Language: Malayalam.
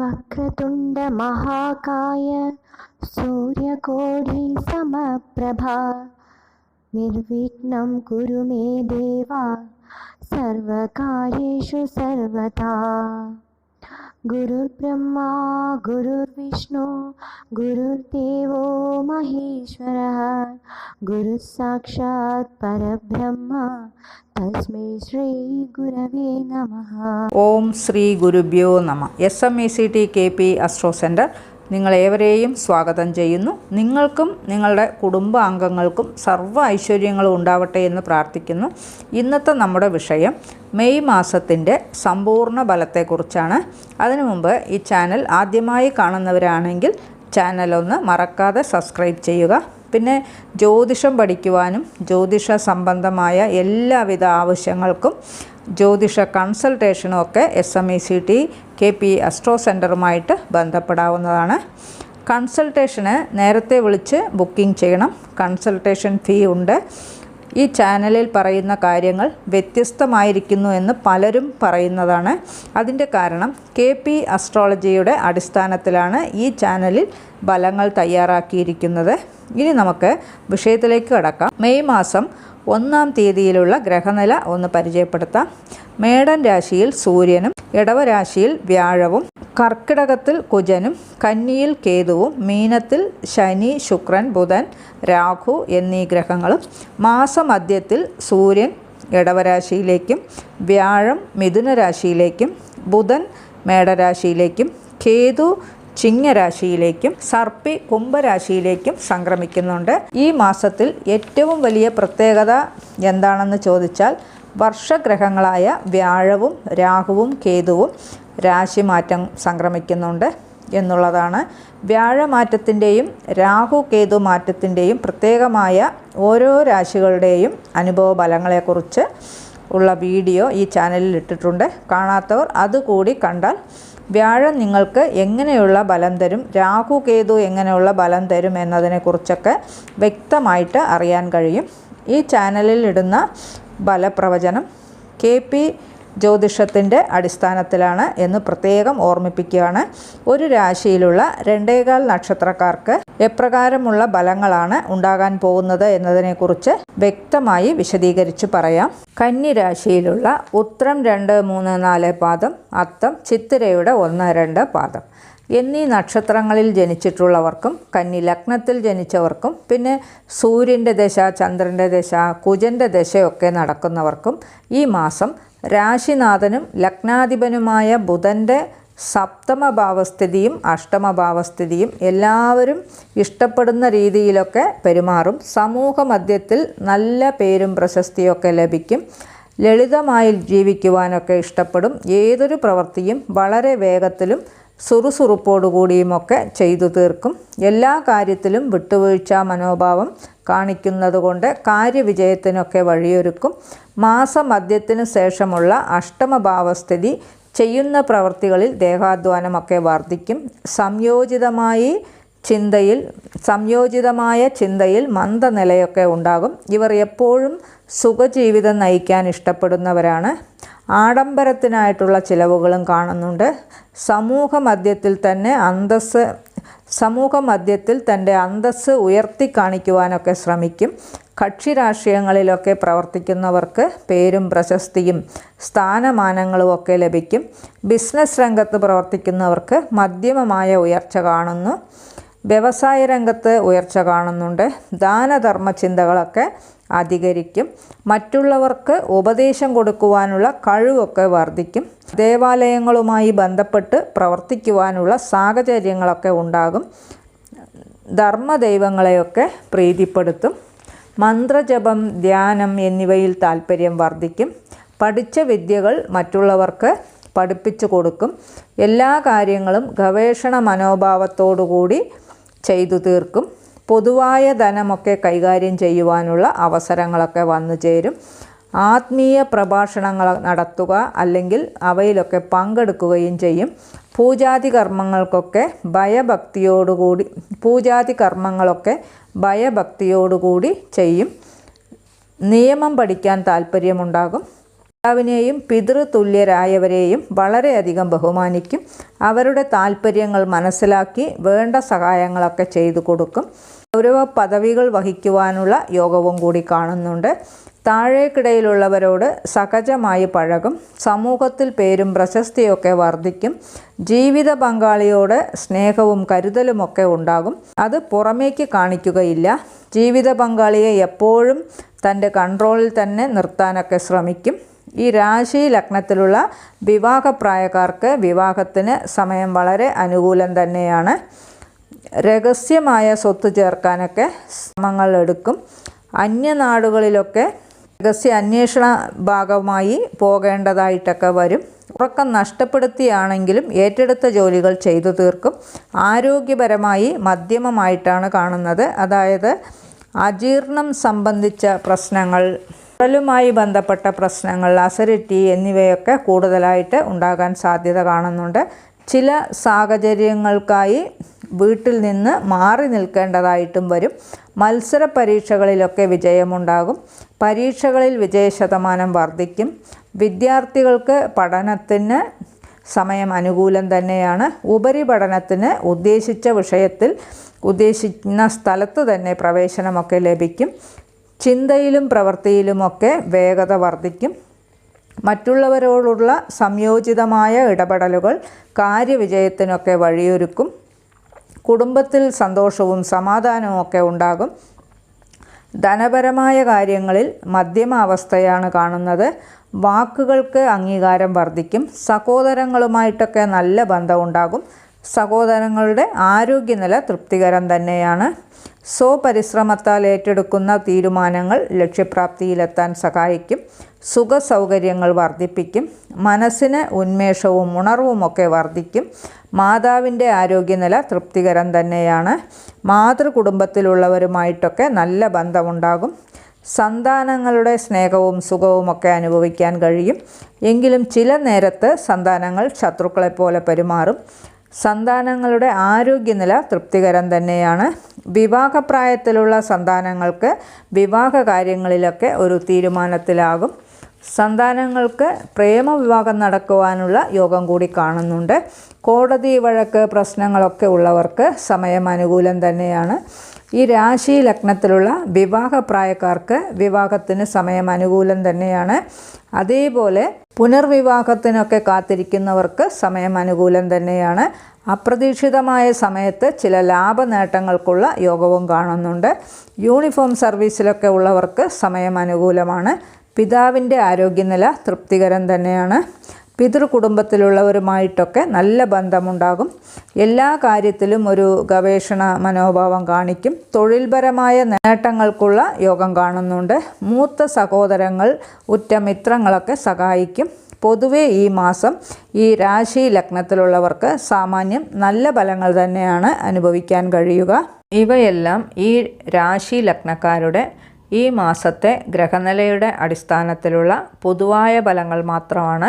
వక్రతుండ మహాకాయ సూర్యకోడి సమప్రభా. నిర్విఘ్నం కురు మే దేవా సర్వకార్యేషు సర్వదా. गुरुर्ब्रह्मा गुरुर्विष्णु गुरुर्देवो महेश्वरः गुरुः साक्षात् परब्रह्म തസ്മൈ ശ്രീ ഗുരവേ നമ ഓം ശ്രീ ഗുരുഭ്യോ നമ S M E C T K P astro centre നിങ്ങളേവരെയും സ്വാഗതം ചെയ്യുന്നു. നിങ്ങൾക്കും നിങ്ങളുടെ കുടുംബാംഗങ്ങൾക്കും സർവ ഐശ്വര്യങ്ങളും ഉണ്ടാവട്ടെ എന്ന് പ്രാർത്ഥിക്കുന്നു. ഇന്നത്തെ നമ്മുടെ വിഷയം മെയ് മാസത്തിന്റെ സമ്പൂർണ ബലത്തെക്കുറിച്ചാണ് അതിനു മുമ്പ് ഈ ചാനൽ ആദ്യമായി കാണുന്നവരാണെങ്കിൽ ചാനലൊന്ന് മറക്കാതെ സബ്സ്ക്രൈബ് ചെയ്യുക. പിന്നെ ജ്യോതിഷം പഠിക്കുവാനും ജ്യോതിഷ സംബന്ധമായ എല്ലാവിധ ആവശ്യങ്ങൾക്കും ജ്യോതിഷ കൺസൾട്ടേഷനും ഒക്കെ S M E C T K P astro സെന്ററുമായിട്ട് ബന്ധപ്പെടാവുന്നതാണ്. കൺസൾട്ടേഷന് നേരത്തെ വിളിച്ച് ബുക്കിംഗ് ചെയ്യണം. കൺസൾട്ടേഷൻ ഫീ ഉണ്ട്. ഈ ചാനലിൽ പറയുന്ന കാര്യങ്ങൾ വ്യത്യസ്തമായിരിക്കുന്നു എന്ന് പലരും പറയുന്നതാണ്. അതിന്റെ കാരണം കെ പി അസ്ട്രോളജിയുടെ അടിസ്ഥാനത്തിലാണ് ഈ ചാനലിൽ ഫലങ്ങൾ തയ്യാറാക്കിയിരിക്കുന്നത്. ഇനി നമുക്ക് വിഷയത്തിലേക്ക് കടക്കാം. മെയ് മാസം ഒന്നാം തീയതിയിലുള്ള ഗ്രഹനില ഒന്ന് പരിചയപ്പെടുത്താം. മേടൻ രാശിയിൽ സൂര്യനും ഇടവരാശിയിൽ വ്യാഴവും കർക്കിടകത്തിൽ കുജനും കന്നിയിൽ കേതുവും മീനത്തിൽ ശനി ശുക്രൻ ബുധൻ രാഹു എന്നീ ഗ്രഹങ്ങളും മാസമധ്യത്തിൽ സൂര്യൻ ഇടവരാശിയിലേക്കും വ്യാഴം മിഥുനരാശിയിലേക്കും ബുധൻ മേടരാശിയിലേക്കും കേതു ചിങ്ങരാശിയിലേക്കും സർപ്പി കുംഭരാശിയിലേക്കും സംക്രമിക്കുന്നുണ്ട്. ഈ മാസത്തിൽ ഏറ്റവും വലിയ പ്രത്യേകത എന്താണെന്ന് ചോദിച്ചാൽ വർഷഗ്രഹങ്ങളായ വ്യാഴവും രാഹുവും കേതുവും രാശിമാറ്റം സംക്രമിക്കുന്നുണ്ട് എന്നുള്ളതാണ്. വ്യാഴമാറ്റത്തിന്റെയും രാഹു കേതു മാറ്റത്തിന്റെയും പ്രത്യേകമായ ഓരോ രാശികളുടെയും അനുഭവ ഫലങ്ങളെക്കുറിച്ച് ഉള്ള വീഡിയോ ഈ ചാനലിൽ ഇട്ടിട്ടുണ്ട്. കാണാത്തവർ അതുകൂടി കണ്ടാൽ വ്യാഴം നിങ്ങൾക്ക് എങ്ങനെയുള്ള ബലം തരും? രാഹു കേതു എങ്ങനെയുള്ള ബലം തരും എന്നതിനെക്കുറിച്ചൊക്കെ വ്യക്തമായിട്ട് അറിയാൻ കഴിയും. ഈ ചാനലിൽ ഇടുന്ന ബലപ്രവചനം കെ പി ജ്യോതിഷത്തിന്റെ അടിസ്ഥാനത്തിലാണ് എന്ന് പ്രത്യേകം ഓർമ്മിപ്പിക്കുകയാണ്. ഒരു രാശിയിലുള്ള രണ്ടേകാൽ നക്ഷത്രക്കാർക്ക് എപ്രകാരമുള്ള ബലങ്ങളാണ് ഉണ്ടാകാൻ പോകുന്നത് എന്നതിനെക്കുറിച്ച് വ്യക്തമായി വിശദീകരിച്ചു പറയാം. കന്നി രാശിയിലുള്ള ഉത്രം രണ്ട് മൂന്ന് നാല് പാദം അത്തം ചിത്തിരയുടെ ഒന്ന് രണ്ട് പാദം. എന്നീ നക്ഷത്രങ്ങളിൽ ജനിച്ചിട്ടുള്ളവർക്കും കന്നി ലഗ്നത്തിൽ ജനിച്ചവർക്കും പിന്നെ സൂര്യന്റെ ദശ ചന്ദ്രന്റെ ദശ കുജന്റെ ദശയൊക്കെ നടക്കുന്നവർക്കും ഈ മാസം രാശിനാഥനും ലഗ്നാധിപനുമായ ബുധന്റെ സപ്തമ ഭാവസ്ഥിതിയും അഷ്ടമ ഭാവസ്ഥിതിയും എല്ലാവരും ഇഷ്ടപ്പെടുന്ന രീതിയിലൊക്കെ പെരുമാറും. സമൂഹ മധ്യത്തിൽ നല്ല പേരും പ്രശസ്തിയൊക്കെ ലഭിക്കും. ലളിതമായി ജീവിക്കുവാനൊക്കെ ഇഷ്ടപ്പെടും. ഏതൊരു പ്രവൃത്തിയും വളരെ വേഗത്തിലും സുറുസുറുപ്പോടുകൂടിയുമൊക്കെ ചെയ്തു തീർക്കും. എല്ലാ കാര്യത്തിലും വിട്ടുവീഴ്ച മനോഭാവം കാണിക്കുന്നതുകൊണ്ട് കാര്യവിജയത്തിനൊക്കെ വഴിയൊരുക്കും. മാസമധ്യത്തിനു ശേഷമുള്ള അഷ്ടമഭാവസ്ഥിതി ചെയ്യുന്ന പ്രവൃത്തികളിൽ ദേഹാധ്വാനമൊക്കെ വർദ്ധിക്കും. സംയോജിതമായി ചിന്തയിൽ സംയോജിതമായ ചിന്തയിൽ മന്ദനിലയൊക്കെ ഉണ്ടാകും. ഇവർ എപ്പോഴും സുഖജീവിതം നയിക്കാൻ ഇഷ്ടപ്പെടുന്നവരാണ് ആഡംബരത്തിനായിട്ടുള്ള ചിലവുകളും കാണുന്നുണ്ട്. സമൂഹ മധ്യത്തിൽ തന്നെ അന്തസ് സമൂഹ മധ്യത്തിൽ തന്റെ അന്തസ് ഉയർത്തി കാണിക്കുവാനൊക്കെ ശ്രമിക്കും. കക്ഷി രാഷ്ട്രീയങ്ങളിലൊക്കെ പ്രവർത്തിക്കുന്നവർക്ക് പേരും പ്രശസ്തിയും സ്ഥാനമാനങ്ങളും ഒക്കെ ലഭിക്കും. ബിസിനസ് രംഗത്ത് പ്രവർത്തിക്കുന്നവർക്ക് മധ്യമമായ ഉയർച്ച കാണുന്നു. വ്യവസായ രംഗത്ത് ഉയർച്ച കാണുന്നുണ്ട്. ദാനധർമ്മ ചിന്തകളൊക്കെ അധികരിക്കും. മറ്റുള്ളവർക്ക് ഉപദേശം കൊടുക്കുവാനുള്ള കഴിവൊക്കെ വർദ്ധിക്കും. ദേവാലയങ്ങളുമായി ബന്ധപ്പെട്ട് പ്രവർത്തിക്കുവാനുള്ള സാഹചര്യങ്ങളൊക്കെ ഉണ്ടാകും. ധർമ്മദൈവങ്ങളെയൊക്കെ പ്രീതിപ്പെടുത്തും. മന്ത്രജപം ധ്യാനം എന്നിവയിൽ താല്പര്യം വർദ്ധിക്കും. പഠിച്ച വിദ്യകൾ മറ്റുള്ളവർക്ക് പഠിപ്പിച്ചു കൊടുക്കും. എല്ലാ കാര്യങ്ങളും ഗവേഷണ മനോഭാവത്തോടുകൂടി ചെയ്തു തീർക്കും. പൊതുവായ ധനമൊക്കെ കൈകാര്യം ചെയ്യുവാനുള്ള അവസരങ്ങളൊക്കെ വന്നു ചേരും. ആത്മീയ പ്രഭാഷണങ്ങൾ നടത്തുക അല്ലെങ്കിൽ അവയിലൊക്കെ പങ്കെടുക്കുകയും ചെയ്യും. പൂജാതി കർമ്മങ്ങൾക്കൊക്കെ ഭയഭക്തിയോടുകൂടി പൂജാതി കർമ്മങ്ങളൊക്കെ ഭയഭക്തിയോടുകൂടി ചെയ്യും. നിയമം പഠിക്കാൻ താല്പര്യമുണ്ടാകും. പിതാവിനെയും പിതൃതുല്യരായവരെയും വളരെയധികം ബഹുമാനിക്കും. അവരുടെ താല്പര്യങ്ങൾ മനസ്സിലാക്കി വേണ്ട സഹായങ്ങളൊക്കെ ചെയ്തു കൊടുക്കും. ഗൗരവ പദവികൾ വഹിക്കുവാനുള്ള യോഗവും കൂടി കാണുന്നുണ്ട്. താഴേക്കിടയിലുള്ളവരോട് സഹജമായി പഴകും. സമൂഹത്തിൽ പേരും പ്രശസ്തിയൊക്കെ വർദ്ധിക്കും. ജീവിത പങ്കാളിയോട് സ്നേഹവും കരുതലുമൊക്കെ ഉണ്ടാകും. അത് പുറമേക്ക് കാണിക്കുകയില്ല. ജീവിത പങ്കാളിയെ എപ്പോഴും തന്റെ കൺട്രോളിൽ തന്നെ നിർത്താനൊക്കെ ശ്രമിക്കും. ഈ രാശി ലഗ്നത്തിലുള്ള വിവാഹപ്രായക്കാർക്ക് വിവാഹത്തിന് സമയം വളരെ അനുകൂലം തന്നെയാണ്. രഹസ്യമായ സ്വത്ത് ചേർക്കാനൊക്കെ ശ്രമങ്ങൾ എടുക്കും. അന്യനാടുകളിലൊക്കെ രഹസ്യ അന്വേഷണ ഭാഗമായി പോകേണ്ടതായിട്ടൊക്കെ വരും. ഉറക്കം നഷ്ടപ്പെടുത്തിയാണെങ്കിലും ഏറ്റെടുത്ത ജോലികൾ ചെയ്തു തീർക്കും. ആരോഗ്യപരമായി മധ്യമമായിട്ടാണ് കാണുന്നത്. അതായത് അജീർണം സംബന്ധിച്ച പ്രശ്നങ്ങൾ കുടലുമായി ബന്ധപ്പെട്ട പ്രശ്നങ്ങൾ അസരിറ്റി എന്നിവയൊക്കെ കൂടുതലായിട്ട് ഉണ്ടാകാൻ സാധ്യത കാണുന്നുണ്ട്. ചില സാഹചര്യങ്ങൾക്കായി വീട്ടിൽ നിന്ന് മാറി നിൽക്കേണ്ടതായിട്ടും വരും. മത്സര പരീക്ഷകളിലൊക്കെ വിജയമുണ്ടാകും. പരീക്ഷകളിൽ വിജയശതമാനം വർദ്ധിക്കും. വിദ്യാർത്ഥികൾക്ക് പഠനത്തിന് സമയം അനുകൂലം തന്നെയാണ്. ഉപരിപഠനത്തിന് ഉദ്ദേശിച്ച വിഷയത്തിൽ ഉദ്ദേശിക്കുന്ന സ്ഥലത്ത് തന്നെ പ്രവേശനമൊക്കെ ലഭിക്കും. ചിന്തയിലും പ്രവൃത്തിയിലുമൊക്കെ വേഗത വർദ്ധിക്കും. മറ്റുള്ളവരോടുള്ള സംയോജിതമായ ഇടപെടലുകൾ കാര്യവിജയത്തിനൊക്കെ വഴിയൊരുക്കും. കുടുംബത്തിൽ സന്തോഷവും സമാധാനവും ഒക്കെ ഉണ്ടാകും. ധനപരമായ കാര്യങ്ങളിൽ മധ്യമ അവസ്ഥയാണ് കാണുന്നത്. വാക്കുകൾക്ക് അംഗീകാരം വർദ്ധിക്കും. സഹോദരങ്ങളുമായിട്ടൊക്കെ നല്ല ബന്ധമുണ്ടാകും. സഹോദരങ്ങളുടെ ആരോഗ്യനില തൃപ്തികരം തന്നെയാണ്. സ്വപരിശ്രമത്താൽ ഏറ്റെടുക്കുന്ന തീരുമാനങ്ങൾ ലക്ഷ്യപ്രാപ്തിയിലെത്താൻ സഹായിക്കും. സുഖ സൗകര്യങ്ങൾ വർദ്ധിപ്പിക്കും. മനസ്സിന് ഉന്മേഷവും ഉണർവുമൊക്കെ വർദ്ധിക്കും. മാതാവിന്റെ ആരോഗ്യനില തൃപ്തികരം തന്നെയാണ്. മാതൃകുടുംബത്തിലുള്ളവരുമായിട്ടൊക്കെ നല്ല ബന്ധമുണ്ടാകും. സന്താനങ്ങളുടെ സ്നേഹവും സുഖവുമൊക്കെ അനുഭവിക്കാൻ കഴിയും. എങ്കിലും ചില നേരത്ത് സന്താനങ്ങൾ ശത്രുക്കളെപ്പോലെ പെരുമാറും. സന്താനങ്ങളുടെ ആരോഗ്യനില തൃപ്തികരം തന്നെയാണ്. വിവാഹപ്രായത്തിലുള്ള സന്താനങ്ങൾക്ക് വിവാഹ കാര്യങ്ങളിലൊക്കെ ഒരു തീരുമാനത്തിലാകും. സന്താനങ്ങൾക്ക് പ്രേമവിവാഹം നടക്കുവാനുള്ള യോഗം കൂടി കാണുന്നുണ്ട്. കോടതി വഴക്ക് പ്രശ്നങ്ങളൊക്കെ ഉള്ളവർക്ക് സമയം അനുകൂലം തന്നെയാണ്. ഈ രാശി ലഗ്നത്തിലുള്ള വിവാഹപ്രായക്കാർക്ക് വിവാഹത്തിന് സമയം അനുകൂലം തന്നെയാണ്. അതേപോലെ പുനർവിവാഹത്തിനൊക്കെ കാത്തിരിക്കുന്നവർക്ക് സമയം അനുകൂലം തന്നെയാണ്. അപ്രതീക്ഷിതമായ സമയത്ത് ചില ലാഭ നേട്ടങ്ങൾക്കുള്ള യോഗവും കാണുന്നുണ്ട്. യൂണിഫോം സർവീസിലൊക്കെ ഉള്ളവർക്ക് സമയം അനുകൂലമാണ്. പിതാവിന്റെ ആരോഗ്യനില തൃപ്തികരം തന്നെയാണ്. പിതൃകുടുംബത്തിലുള്ളവരുമായിട്ടൊക്കെ നല്ല ബന്ധമുണ്ടാകും. എല്ലാ കാര്യത്തിലും ഒരു ഗവേഷണ മനോഭാവം കാണിക്കും. തൊഴിൽപരമായ നേട്ടങ്ങൾക്കുള്ള യോഗം കാണുന്നുണ്ട്. മൂത്ത സഹോദരങ്ങൾ ഉറ്റ മിത്രങ്ങളൊക്കെ സഹായിക്കും. പൊതുവെ ഈ മാസം ഈ രാശി ലഗ്നത്തിലുള്ളവർക്ക് സാമാന്യം നല്ല ഫലങ്ങൾ തന്നെയാണ് അനുഭവിക്കാൻ കഴിയുക. ഇവയെല്ലാം ഈ രാശി ലഗ്നക്കാരുടെ ഈ മാസത്തെ ഗ്രഹനിലയുടെ അടിസ്ഥാനത്തിലുള്ള പൊതുവായ ഫലങ്ങൾ മാത്രമാണ്.